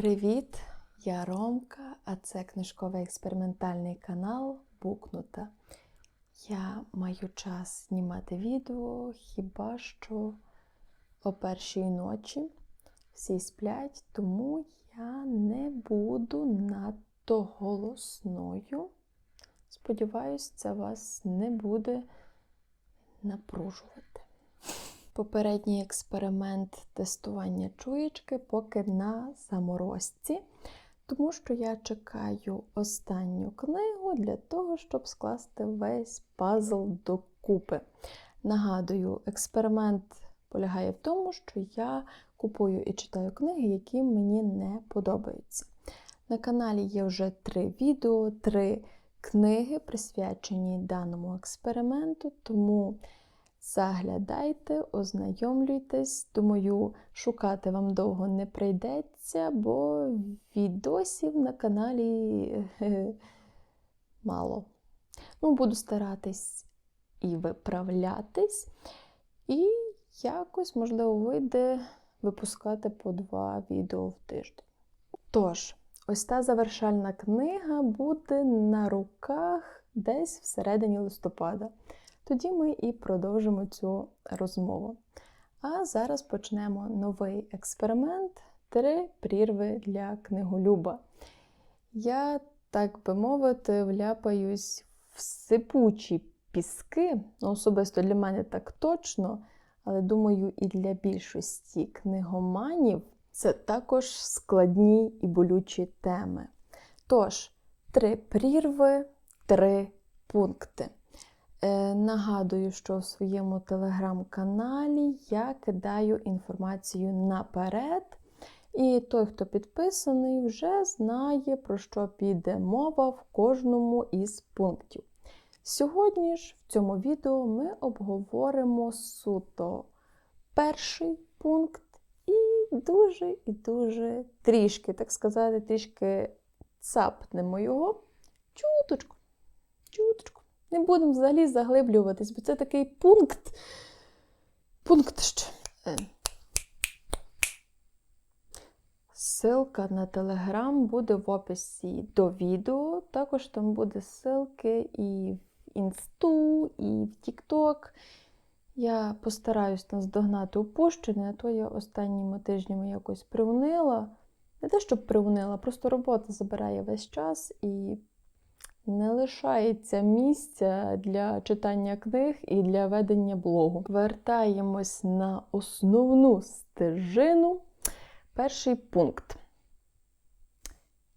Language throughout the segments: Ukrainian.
Привіт! Я Ромка, а це книжковий експериментальний канал Букнута. Я маю час знімати відео хіба що о першій ночі. Всі сплять, тому я не буду надто голосною. Сподіваюсь, це вас не буде напружувати. Попередній експеримент тестування чуєчки поки на заморозці, тому що я чекаю останню книгу для того, щоб скласти весь пазл докупи. Нагадую, експеримент полягає в тому, що я купую і читаю книги, які мені не подобаються. На каналі є вже три відео, три книги, присвячені даному експерименту, тому. Заглядайте, ознайомлюйтесь. Думаю, шукати вам довго не прийдеться, бо відосів на каналі мало. Ну, буду старатись і виправлятись, і якось, можливо, вийде випускати по два відео в тиждень. Тож, ось та завершальна книга буде на руках десь всередині листопада. Тоді ми і продовжимо цю розмову. А зараз почнемо новий експеримент три прірви для книголюба. Я, так би мовити, вляпаюсь в сипучі піски. Ну, особисто для мене так точно, але думаю, і для більшості книгоманів це також складні і болючі теми. Тож, три прірви, три пункти. Е, нагадую, що в своєму телеграм-каналі я кидаю інформацію наперед. І той, хто підписаний, вже знає, про що піде мова в кожному із пунктів. Сьогодні ж в цьому відео ми обговоримо суто перший пункт і дуже і дуже трішки, так сказати, трішки цапнемо його чуточку. Чуточку. Не будемо взагалі заглиблюватись, бо це такий пункт. Пункт ще. Е. Ссылка на телеграм буде в описі до відео. Також там буде ссылки і в інсту, і в Тікток. Я постараюсь наздогнати упущене, а то я останніми тижнями якось приунила. Не те, щоб приунила, просто робота забирає весь час і не лишається місця для читання книг і для ведення блогу. Вертаємось на основну стежину. Перший пункт.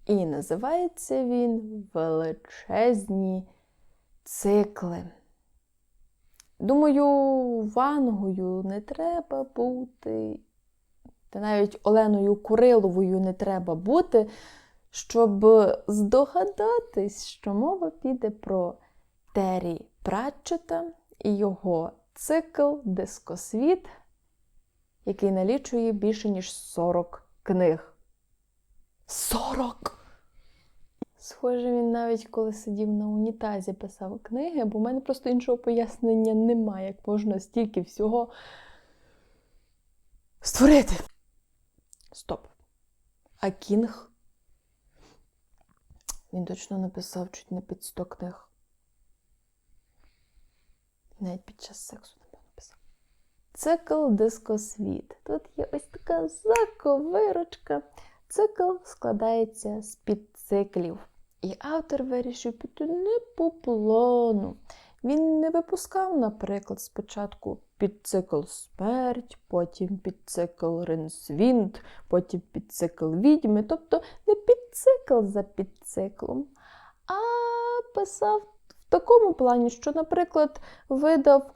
І називається він величезні цикли. Думаю, вангою не треба бути, та навіть Оленою Куриловою не треба бути щоб здогадатись, що мова піде про Террі Пратчета і його цикл Дискосвіт, який налічує більше ніж 40 книг. 40! Схоже, він навіть коли сидів на унітазі, писав книги, бо в мене просто іншого пояснення немає, як можна стільки всього створити. Стоп. А Кінг він точно написав чуть не під 100 книг. Навіть під час сексу, не написав. Цикл дискосвіт. Тут є ось така заковирочка. Цикл складається з підциклів. І автор вирішив піти не по плану. Він не випускав, наприклад, спочатку підцикл смерть, потім підцикл Ренсвінт, потім підцикл відьми, тобто не підцикл за підциклом, а писав в такому плані, що, наприклад, видав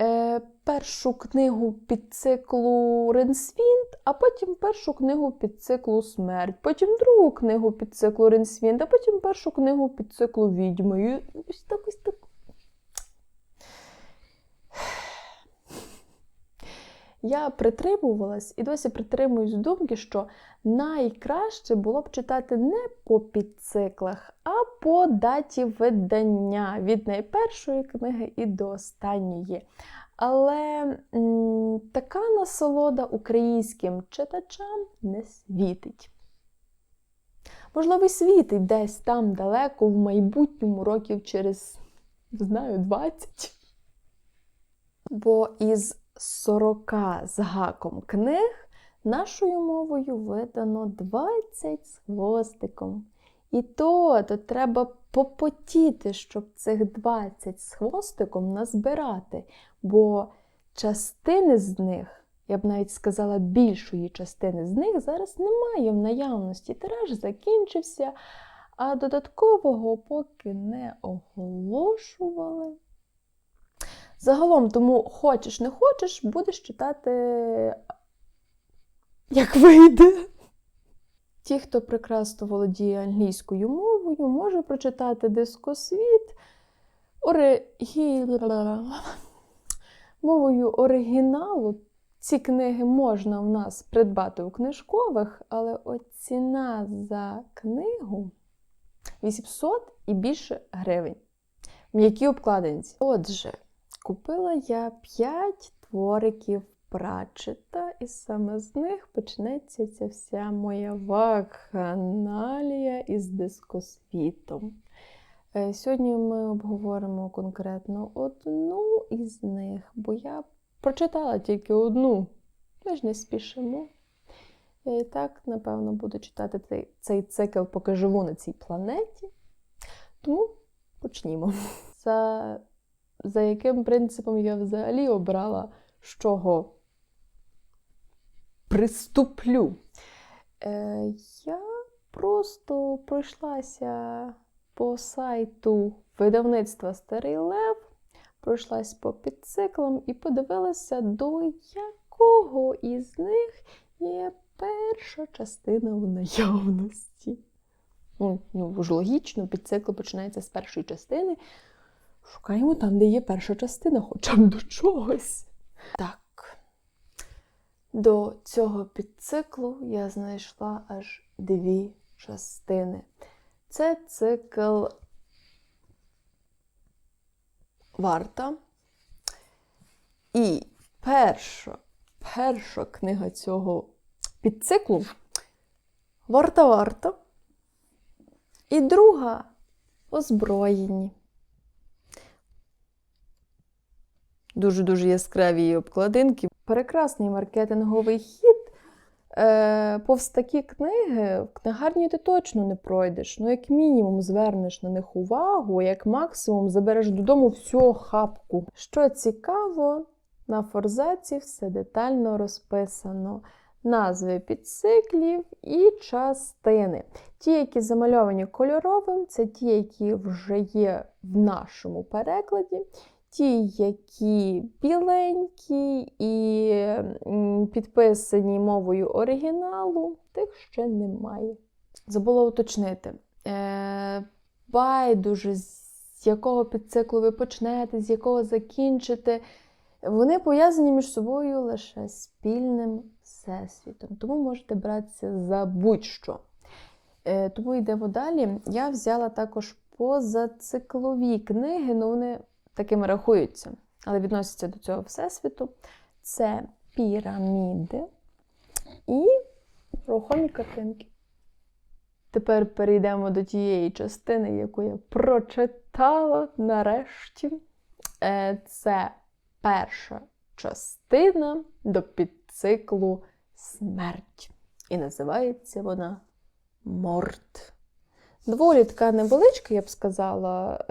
е, першу книгу підциклу Ренсвінт, а потім першу книгу підциклу Смерть, потім другу книгу підциклу Ренсвінт, а потім першу книгу підциклу відьми. І ось так ось так. Я притримувалась і досі притримуюсь думки, що найкраще було б читати не по підциклах, а по даті видання від найпершої книги і до останньої. Але м така насолода українським читачам не світить. Можливо, світить десь там далеко, в майбутньому, років через, не знаю, 20. Бо із 40 з гаком книг нашою мовою видано 20 з хвостиком. І то, то треба попотіти, щоб цих 20 з хвостиком назбирати, бо частини з них, я б навіть сказала, більшої частини з них зараз немає в наявності. Тираж закінчився, а додаткового поки не оголошували. Загалом, тому хочеш не хочеш, будеш читати, як вийде. Ті, хто прекрасно володіє англійською мовою, може прочитати дискосвіт орегі... мовою оригіналу. Ці книги можна в нас придбати у книжкових, але ціна за книгу 800 і більше гривень. М'які обкладинці. Отже, купила я 5 твориків Пратчета, і саме з них почнеться ця вся моя вакханалія із дискосвітом. Е, Сьогодні ми обговоримо конкретно одну із них, бо я прочитала тільки одну. Ми ж не спішимо. Я і так, напевно, буду читати цей, цей цикл, поки живу на цій планеті. Тому почнімо. За, за яким принципом я взагалі обрала, чого приступлю? Е, я просто пройшлася по сайту видавництва Старий Лев, пройшлась по підциклам і подивилася, до якого із них є перша частина в наявності. Ну, ну ж логічно, підцикл починається з першої частини. Шукаємо там, де є перша частина, хоча б до чогось. Так. До цього підциклу я знайшла аж дві частини. Це цикл Варта. І перша, перша книга цього підциклу Варта Варта. І друга озброєні. Дуже-дуже яскраві її обкладинки. Прекрасний маркетинговий хід. Е, повз такі книги в книгарні ти точно не пройдеш. Ну, як мінімум, звернеш на них увагу, як максимум забереш додому всю хапку. Що цікаво, на форзаці все детально розписано. Назви підциклів і частини. Ті, які замальовані кольоровим, це ті, які вже є в нашому перекладі. Ті, які біленькі і підписані мовою оригіналу, тих ще немає. Забула уточнити. Е, Байдуже, з якого підциклу ви почнете, з якого закінчите. Вони пов'язані між собою лише спільним всесвітом. Тому можете братися за будь-що. Е, Тому йдемо далі. Я взяла також позациклові книги, але вони такими рахуються, але відносяться до цього всесвіту. Це піраміди і рухомі картинки. Тепер перейдемо до тієї частини, яку я прочитала нарешті. Е, це перша частина до підциклу Смерть. І називається вона Морт. Доволі така невеличка, я б сказала.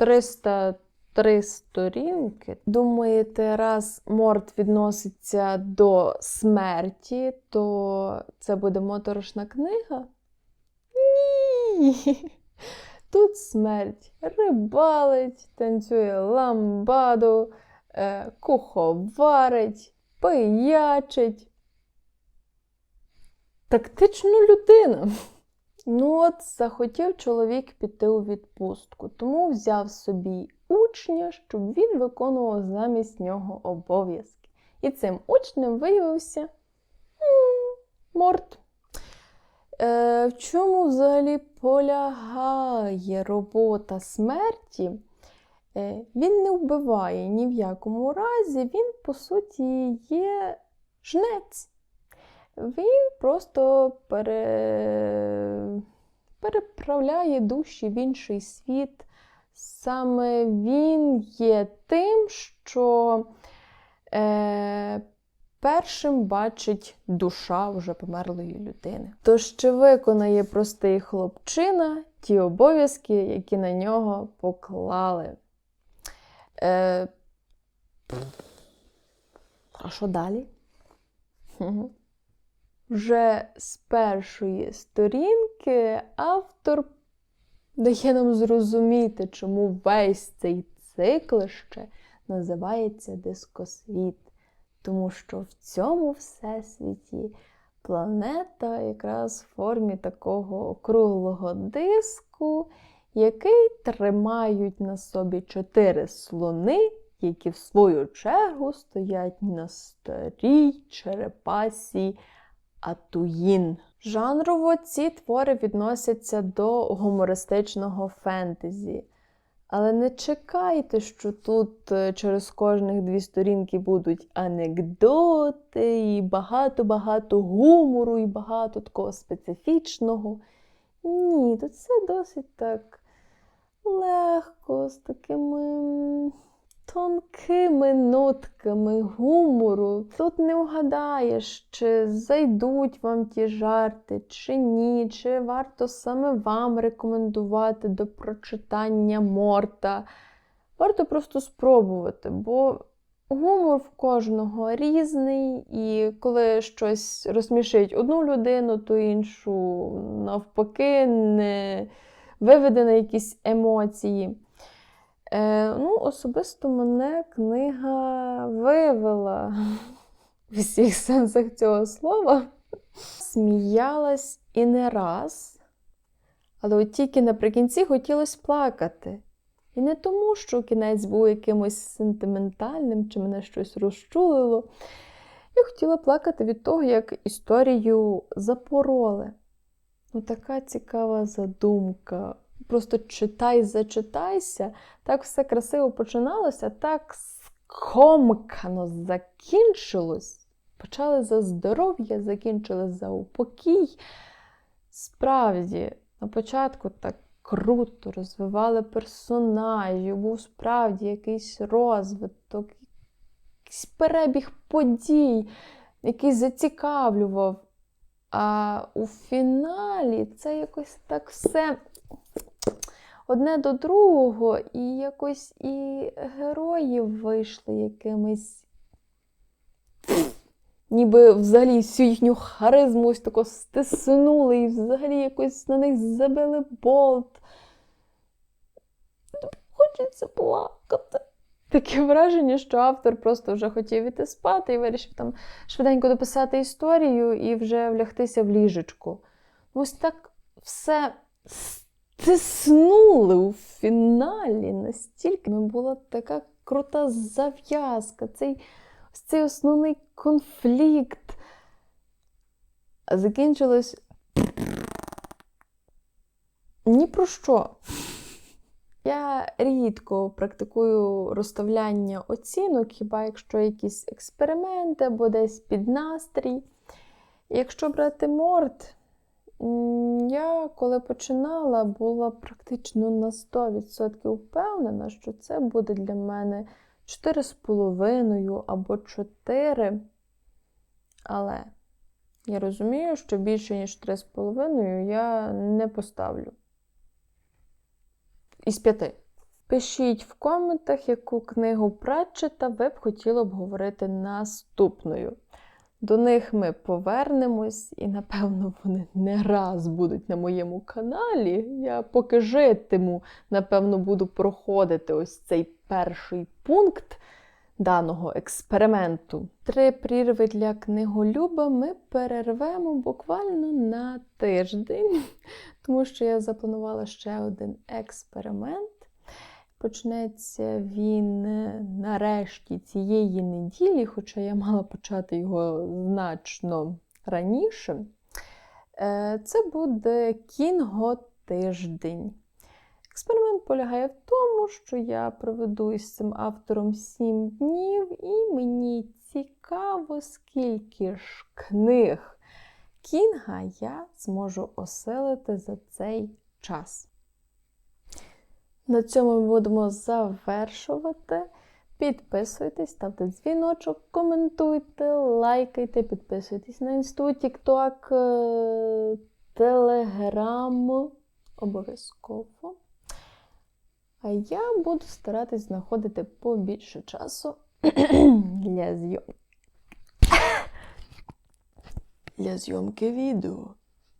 Е, 303 сторінки. Думаєте, раз морт відноситься до смерті, то це буде моторошна книга? Ні. Тут смерть рибалить, танцює ламбаду, е, куховарить, пиячить. Тактичну людину. Ну от захотів чоловік піти у відпустку, тому взяв собі учня, щоб він виконував замість нього обов'язки. І цим учнем виявився морт. Е, В чому взагалі полягає робота смерті? Е, Він не вбиває ні в якому разі, він, по суті, є жнець. Він просто пере... переправляє душі в інший світ. Саме він є тим, що е, першим бачить душа вже померлої людини. Тож чи виконає простий хлопчина ті обов'язки, які на нього поклали. Е, а що далі? Вже з першої сторінки автор дає нам зрозуміти, чому весь цей цикл ще називається дискосвіт. Тому що в цьому всесвіті планета якраз в формі такого округлого диску, який тримають на собі чотири слони, які в свою чергу стоять на старій черепасі Атуїн. Жанрово ці твори відносяться до гумористичного фентезі. Але не чекайте, що тут е, через кожних дві сторінки будуть анекдоти, і багато-багато гумору, і багато такого специфічного. Ні, тут все досить так легко, з такими тонкими нотками гумору. Тут не вгадаєш, чи зайдуть вам ті жарти, чи ні, чи варто саме вам рекомендувати до прочитання Морта. Варто просто спробувати, бо гумор в кожного різний, і коли щось розсмішить одну людину, то іншу навпаки не виведе на якісь емоції. Е, ну, особисто мене книга вивела в всіх сенсах цього слова. Сміялась і не раз, але от тільки наприкінці хотілося плакати. І не тому, що кінець був якимось сентиментальним чи мене щось розчулило. Я хотіла плакати від того, як історію запороли. Ну, така цікава задумка. Просто читай, зачитайся. Так все красиво починалося, так скомкано закінчилось. Почали за здоров'я, закінчили за упокій. Справді, на початку так круто розвивали персонажів, був справді якийсь розвиток, якийсь перебіг подій, який зацікавлював. А у фіналі це якось так все одне до другого, і якось і герої вийшли якимись. Ніби взагалі всю їхню харизму ось тако стиснули і взагалі якось на них забили болт. Хочеться плакати. Таке враження, що автор просто вже хотів іти спати і вирішив там швиденько дописати історію і вже влягтися в ліжечку. Ось так все стиснули у фіналі настільки була така крута зав'язка, цей, ось цей основний конфлікт. А закінчилось ні про що. Я рідко практикую розставляння оцінок, хіба якщо якісь експерименти або десь під настрій. Якщо брати морд, я коли починала, була практично на 100% впевнена, що це буде для мене 4,5 або 4. Але я розумію, що більше, ніж 3,5 я не поставлю із п'яти. Пишіть в коментах, яку книгу Пратчета ви б хотіли обговорити наступною. До них ми повернемось, і, напевно, вони не раз будуть на моєму каналі. Я поки житиму, напевно, буду проходити ось цей перший пункт даного експерименту. Три прірви для книголюба ми перервемо буквально на тиждень, тому що я запланувала ще один експеримент. Почнеться він е, нарешті цієї неділі, хоча я мала почати його значно раніше. Е, Це буде кінго-тиждень. Експеримент полягає в тому, що я проведу із цим автором 7 днів, і мені цікаво, скільки ж книг Кінга я зможу оселити за цей час. На цьому ми будемо завершувати. Підписуйтесь, ставте дзвіночок, коментуйте, лайкайте, підписуйтесь на інсту, тікток, е, телеграм. Обов'язково. А я буду старатись знаходити побільше часу для зйомки. Для зйомки відео.